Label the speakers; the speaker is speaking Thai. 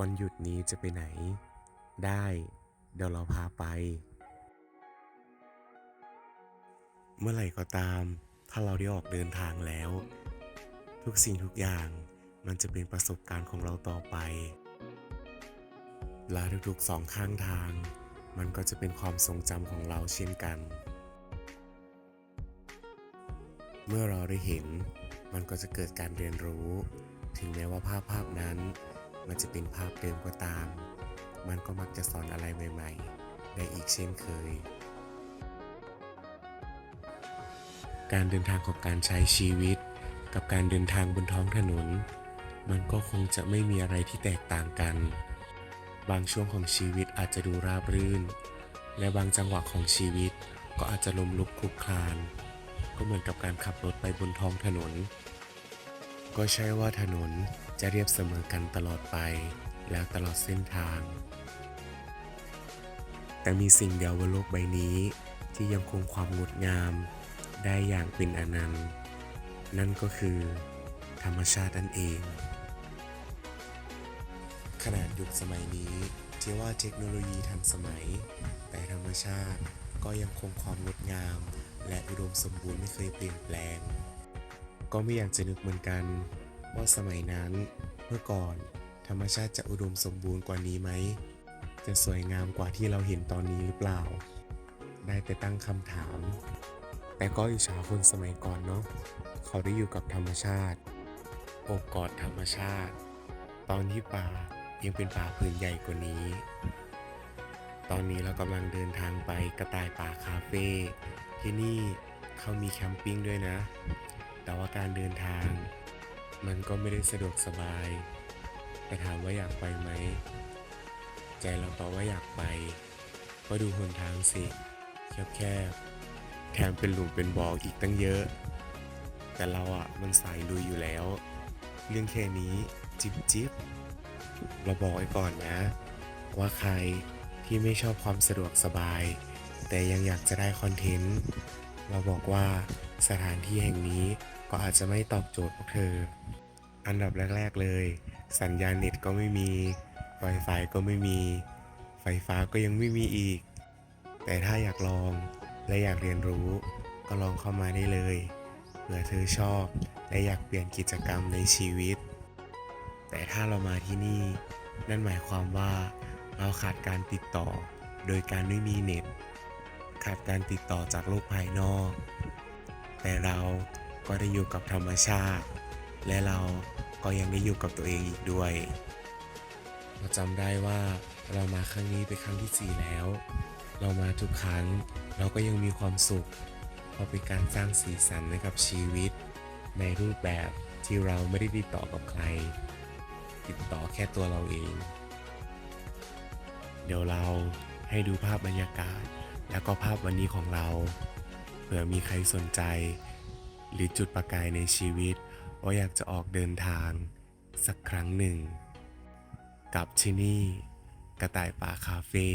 Speaker 1: วันหยุดนี้จะไปไหน ได้ เดี๋ยวเราพาไป เมื่อไหร่ก็ตาม ถ้าเราได้ออกเดินทางแล้ว ทุกสิ่งทุกอย่างมันจะเป็นประสบการณ์ของเราต่อไป และทุกๆสองข้างทาง มันก็จะเป็นความทรงจำของเราเช่นกัน เมื่อเราได้เห็น มันก็จะเกิดการเรียนรู้ ถึงแม้ว่าภาพภาพนั้น มันจะเป็นภาพเดิมก็ตาม มันก็มักจะสอนอะไรใหม่ๆ ได้อีกเช่นเคย การเดินทางของการใช้ชีวิต กับการเดินทางบนท้องถนน มันก็คงจะไม่มีอะไรที่แตกต่างกัน บางช่วงของชีวิตอาจจะดูราบรื่น และบางจังหวะของชีวิตก็อาจจะลมลุกคลุกคลาน ก็เหมือนกับการขับรถไปบนท้องถนน ก็ใช่ว่าถนนจะเรียบเสมอกันตลอดไปแล้วตลอดเส้นทาง แต่มีสิ่งเดียวบนโลกใบนี้ที่ยังคงความงดงามได้อย่างเป็นอนันต์ นั่นก็คือธรรมชาตินั่นเอง ขนาดยุคสมัยนี้ที่ว่าเทคโนโลยีทันสมัย แต่ธรรมชาติก็ยังคงความงดงาม และอุดมสมบูรณ์ไม่เคยเปลี่ยนแปลง ก็ไม่อยากจะนึกเหมือนกัน ว่าสมัยนั้นเมื่อก่อน ธรรมชาติจะอุดมสมบูรณ์กว่านี้ไหม จะสวยงามกว่าที่เราเห็นตอนนี้หรือเปล่า ได้แต่ตั้งคำถาม แต่ก็อิจฉาคนสมัยก่อนเนาะเขาได้อยู่กับธรรมชาติโอบกอดธรรมชาติ ตอนที่ป่ายังเป็นป่าพื้นใหญ่กว่านี้ ตอนนี้เรากำลังเดินทางไปกระต่ายป่าคาเฟ่ที่นี่เขามีแคมปิ้งด้วยนะ แต่ว่าการเดินทาง มันก็ไม่ได้สะดวกสบาย แต่ถามว่าอยากไปไหม ใจเราตอบว่าอยากไป ก็ดูหนทางสิแคบๆแถมเป็นหลุมเป็นบ่ออีกตั้งเยอะ แต่เราอะมันสายลุยอยู่แล้ว เรื่องแค่นี้จิบจิบเราบอกไว้ก่อนนะ ว่าใครที่ไม่ชอบความสะดวกสบาย แต่ยังอยากจะได้คอนเทนต์ เราบอกว่าสถานที่แห่งนี้ ก็อาจจะไม่ตอบโจทย์พวกเธอ อันดับแรก ๆเลย สัญญาณเน็ตก็ไม่มี Wi-Fi ก็ไม่มี ไฟฟ้าก็ยังไม่มีอีก แต่ถ้าอยากลองและอยากเรียนรู้ ก็ลองเข้ามาได้เลยเผื่อเธอชอบ และอยากเปลี่ยนกิจกรรมในชีวิต แต่ถ้าเรามาที่นี่ นั่นหมายความว่าเราขาดการติดต่อ โดยการไม่มีเน็ต ขาดการติดต่อจากโลกภายนอก แต่เรา ก็ได้อยู่กับธรรมชาติ และเราก็ยังได้อยู่กับตัวเองอีกด้วยเราจำได้ว่าเรามาครั้งนี้เป็นครั้งที่สี่แล้ว เรามาทุกครั้งเราก็ยังมีความสุข เพราะเป็นการสร้างสีสันให้กับชีวิต ในรูปแบบที่เราไม่ได้ติดต่อกับใคร ติดต่อแค่ตัวเราเอง เดี๋ยวเราให้ดูภาพบรรยากาศ แล้วก็ภาพวันนี้ของเรา เผื่อมีใครสนใจ หรือจุดประกายในชีวิตว่าอยากจะออกเดินทาง สักครั้งหนึ่ง กับที่นี่ กระต่ายป่าคาเฟ่